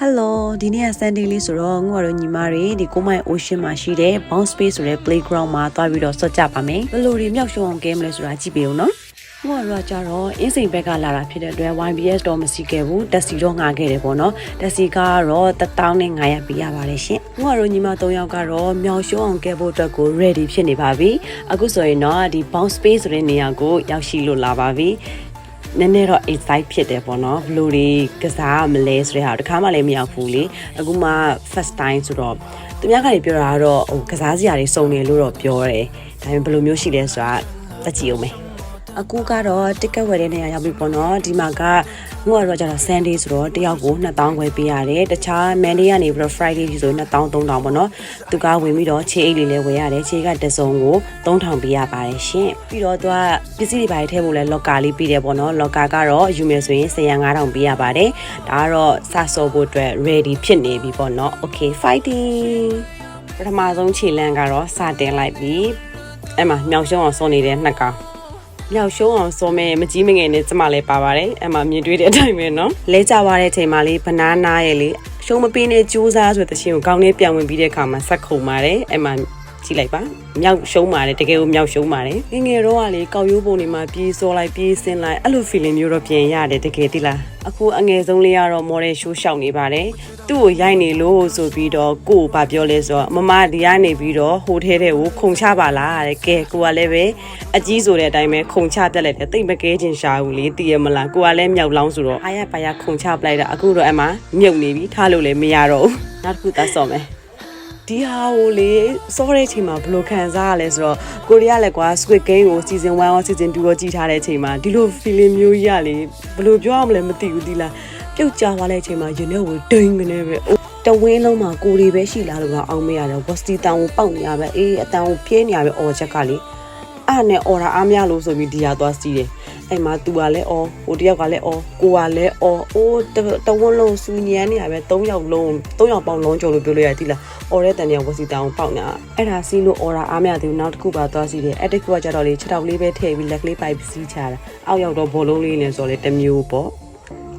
ဟယ်လိုဒီနေ့က Sunday လေးဆိုတော့ငါတို့ညီမတွေဒီကိုမိုင် Ocean မှာရှိတဲ့ Bounce Space ဆိုတဲ့ playground မှာသွားပြီးတော့ဆော့ကြပါမယ်ဘယ်လိုတွေမြောက်ရှုံအောင်ကဲမလဲဆိုတာကြည့်ပေးဦးနော်ငါတို့ကကြတော့အင်းစိန်ဘက်ကလာတာဖြစ်တဲ့အတွက် YBS တော့မရှိခဲ့ဘူးတက်စီတော့ငှားခဲ့တယ်ပေါ့နော်တက်စီကတော့1500ပေးရပါတယ်ရှင်ငါတို့ညီမ3ယောက်ကတော့မြောက်ရှုံအောင်ကဲဖို့အတွက်ကို ready ဖြစ်နေပါပြီအခုဆိုရင်တော့ဒီ Bounce Space ဆိုတဲ့နေရာကိုရောက်ရှိလို့လာပါပြီ နည်းနည်းတော့ excite ဖြစ်တယ်ပေါ့နော်ဘလို့တွေကစားမလဲဆိုတဲ့ဟာတခါမှလည်းမရောက်ဘူးလေအခုမှ first time ဆိုတော့သူများကလည်းပြောတာကတော့ဟိုကစားစရာတွေစုံနေလို့တော့ပြောတယ်ဒါပေမဲ့ဘယ်လိုမျိုးရှိလဲဆိုတာသက်ကြည့်အောင်မယ်အခုကတော့ ticket ဝယ်တဲ့နေရာရောက်ပြီပေါ့နော်ဒီမှာက ငွေတော့ကျတော့ Sunday ဆိုတော့တယောက်ကို2000ခွဲပေးရတယ်တခြား Monday ကနေပြီးတော့ Friday ကြီးဆို2000 3000ပေါ့နော်သူကဝင်ပြီးတော့ခြေအိတ်လေးလည်းဝယ်ရတယ်ခြေကတစ်စုံကို3000ပေးရပါတယ်ရှင်ပြီးတော့သူကပစ္စည်းတွေပါတယ်ထည့်ဖို့လဲ locker လေးပေးတယ်ပေါ့နော် locker ကတော့ယူမယ်ဆိုရင်15000ပေးရပါတယ်ဒါကတော့စဆော့ဖို့အတွက် ready ဖြစ်နေပြီပေါ့နော် okay fighting ပထမဆုံးခြေလန့်ကတော့စတင်လိုက်ပြီအဲ့မှာမြောက်ရှုံးအောင်စောနေတဲ့နှစ်ကောင် မြောက်ရှုံးအောင်စောမဲမကြီးမငယ်နဲ့ကျမလည်းပါပါတယ်အဲ့မှာမြင်တွေ့တဲ့အတိုင်းပဲเนาะလဲကြသွားတဲ့အချိန်မှာလေးဘနာနာရဲ့လေရှုံးမပေးနဲ့ကြိုးစားဆိုတဲ့ရှင်ကိုကောင်းလေးပြန်ဝင်ပြီးတဲ့အခါမှာဆက်ခုံပါတယ်အဲ့မှာ ကြည့်လိုက်ပါမြောက်ရှုံးပါတယ်တကယ်ကိုမြောက်ရှုံးပါတယ်ငယ်ငယ်တော့ကလေကောက်ရိုးပုံတွေမှာပြေးစောလိုက်ပြေးစင်းလိုက်အဲ့လို feeling မျိုးတော့ပြန်ရတယ်တကယ်တိလားအခုအငယ်ဆုံးလေးကတော့ model show ရှောက်နေပါတယ်သူ့ကိုရိုက်နေလို့ဆိုပြီးတော့ကိုကိုဘာပြောလဲဆိုတော့မမဒီကနေပြီးတော့ဟိုထဲတဲ့ကိုခုံချပါလားတဲ့ကဲကိုကလည်းပဲအကြီးဆိုတဲ့အတိုင်းပဲခုံချပြက်လိုက်တယ်တိတ်မကဲချင်ရှာဘူးလေတည်ရမလားကိုကလည်းမြောက်လောင်းဆိုတော့အားရပါရခုံချပလိုက်တာအခုတော့အမှမြုပ်နေပြီထားလို့လည်းမရတော့ဘူးနောက်တစ်ခုသတ်စော်မယ် ဒီဟာကိုလေစောတဲ့အချိန်မှာဘယ်လိုခံစားရလဲဆိုတော့ကိုရီးယားလည်းကွာ Squid Game ကို season 1ရော season 2ရောကြည့်ထားတဲ့အချိန်မှာဒီလို feeling မျိုးကြီးရလေဘယ်လိုပြောရမလဲမသိဘူးဒီလားပြုတ်ကြသွားတဲ့အချိန်မှာရင်ထဲကိုဒိန်ကနေပဲအိုးတဝင်းလုံးမှာကိုရီပဲရှိလားလို့ကအောင်မရတယ်ဝက်စတီတန်ကိုပေါက်နေရပဲအေးအတန်ကိုပြင်းနေရပဲအော်ချက်ကလေအဲ့နဲ့အော်ရာအားမရလို့ဆိုပြီးဒီဟာသွားစီးတယ် အဲ့မှာသူကလည်းအော်ဟိုတယောက်ကလည်းအော်ကိုကလည်းအော်အိုးတဝန်းလုံးစူညံနေရပဲ၃ယောက်လုံး၃ယောက်ပေါင်းလုံးကျော်လို့ပြောလို့ရတိလားအော်တဲ့တန်တယောက်ဝစီတောင်ပေါက်နေတာအဲ့ဒါစီးလို့အော်ရာအားမရသေးဘူးနောက်တစ်ခုပါသွားစီးတယ်အဲ့တစ်ခုကကြတော့လေ6တောက်လေးပဲထည့်ပြီးလက်ကလေးပိုက်စီးချတာအောက်ရောက်တော့ဘောလုံးလေးနဲ့ဆိုလေတစ်မျိုးပေါ့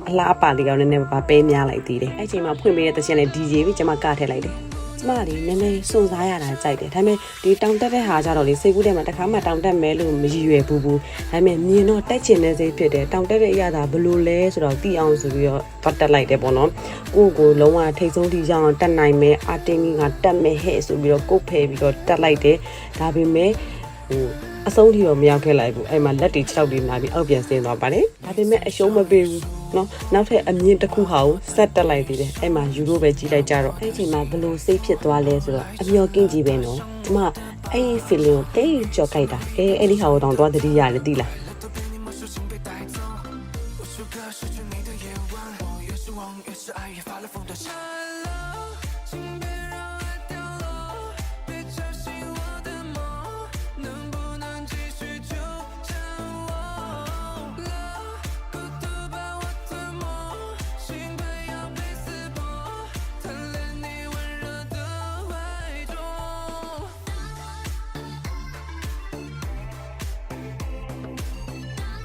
အလားအပါလေးကောင်နည်းနည်းပါပဲများလိုက်သေးတယ်အဲ့ချိန်မှာဖွင့်ပေးတဲ့တချင်လေ DJ ပြီးကျွန်မကထည့်လိုက်တယ် ကျမလေးနည်းနည်းစွန့်စားရတာကြိုက်တယ်ဒါပေမဲ့ဒီတောင်တက်တဲ့ဟာကြတော့လေစိတ်ကူးထဲမှာတစ်ခါမှတောင်တက်မဲလို့မရည်ရွယ်ဘူးဘူးဒါပေမဲ့မြင်တော့တက်ချင်တဲ့စိတ်ဖြစ်တယ်တောင်တက်တဲ့အရာသာဘလို့လဲဆိုတော့သိအောင်ဆိုပြီးတော့ပတ်တက်လိုက်တယ်ပေါ့နော်ကိုယ့်ကိုလုံးဝထိတ်ဆုံးထိရအောင်တက်နိုင်မယ်အာတင်ကြီးကတက်မယ်ဟဲ့ဆိုပြီးတော့ကုတ်ဖယ်ပြီးတော့တက်လိုက်တယ်ဒါပေမဲ့ဟိုအဆုံးထိတော့မရောက်ခဲ့လိုက်ဘူးအဲ့မှာလက်တွေ၆တွေနာပြီးအောက်ပြန်ဆင်းသွားပါတယ်ဒါပေမဲ့အရှုံးမပေးဘူး နော်နောက်ထပ်အမြင့်တစ်ခုဟာကိုဆက်တက်လိုက်သေးတယ်အဲ့မှာယူရိုပဲကြီးလိုက်ကြတော့အဲ့ချိန်မှာဘလို့စိတ်ဖြစ်သွားလဲဆိုတော့အမျော်ကင်းကြီးပဲနော်ကျမအဲ့ဒီ feeling ကိုတိတ်ကြော်ကြိုက်တာအဲအဲ့ဒီဟာကိုတောင်သွားတတိရတယ်တိလား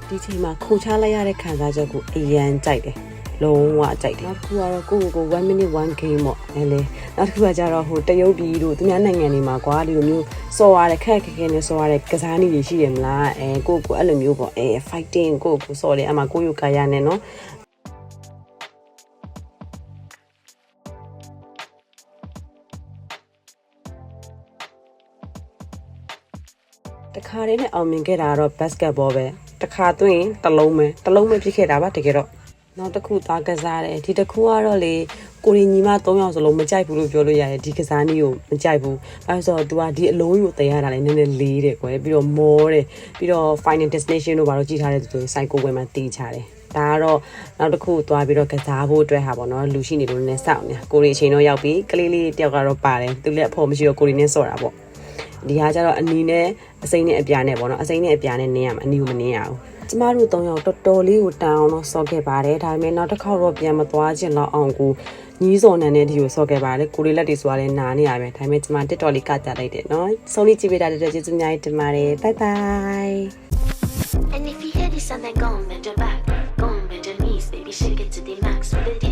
ဒီချိန်မှာခုန်ချလိုက်ရတဲ့ခံစားချက်ကိုအရန်ကြိုက်တယ်လုံးဝကြိုက်တယ်နောက်တစ်ခုကတော့ကိုယ့်ကိုယ်ကို1 minute 1 game ပေါ့အဲလေနောက်တစ်ခုကကြတော့ဟိုတရုတ်ပြည်တို့သူများနိုင်ငံတွေမှာကွာဒီလိုမျိုးစော်ရတဲ့ခက်ခက်ခဲနဲ့စော်ရတဲ့ကစားနည်းတွေရှိတယ်မလားအဲကိုယ့်ကိုယ်အဲ့လိုမျိုးပေါ့အဲ fighting ကိုယ့်ကိုယ်စော်တယ်အမှကိုယ့်ရုပ်ကာယနဲ့နော်တခါတည်းနဲ့အောင်မြင်ခဲ့တာကတော့ basketball ပဲ တခါသွင်းတစ်လုံးပဲတစ်လုံးပဲဖြစ်ခဲ့တာပါတကယ်တော့နောက်တစ်ခုသားကစားတယ်ဒီတစ်ခုကတော့လေကိုရင်ညီမ၃ယောက်စလုံးမကြိုက်ဘူးလို့ပြောလို့ရတယ်ဒီကစားနည်းကိုမကြိုက်ဘူးအဲဆိုတော့ तू ကဒီအလုံးကြီးကိုတည်ရတာလေနည်းနည်းလေးတယ်ကွယ်ပြီးတော့မောတယ်ပြီးတော့ final destination တို့ဘာလို့ကြည့်ထားတဲ့သူဆိုရင် psycho ဝယ်မှာတီးချတယ်ဒါကတော့နောက်တစ်ခုသွားပြီးတော့ကစားဖို့အတွက်ဟာပေါ့နော်လူရှိနေလို့လည်းစောင့်နေကိုရီအချိန်တော့ရောက်ပြီကလေးလေးတယောက်ကတော့ပါတယ်သူလည်းအဖို့မရှိတော့ကိုရီနဲ့ဆော့တာပေါ့ ဒီဟာကျတော့အနီနဲ့အစိမ့်နဲ့အပြာနဲ့ပေါ့နော်အစိမ့်နဲ့အပြာနဲ့နင်းရမှာအနီကိုမနင်းရဘူးကျမတို့၃ယောက်တော်တော်လေးကိုတန်အောင်တော့ဆော့ခဲ့ပါတယ်ဒါပေမဲ့နောက်တစ်ခေါက်တော့ပြန်မသွားချင်တော့အောင်ကိုညီးစော်နန်းနဲ့ဒီကိုဆော့ခဲ့ပါတယ်ကိုလေးလက်တွေဆိုရလဲနာနေရပဲဒါပေမဲ့ကျမတစ်တော်လေးကကြလိုက်တယ်နော်ဆုံးလေးကြည့်ပေးတာတဲ့ကျေးဇူးအများကြီးတင်ပါတယ်ဘိုင်ဘိုင် And if you hear this sound, then go and bend your back. Go and bend your knees, baby, shake it to the max. With the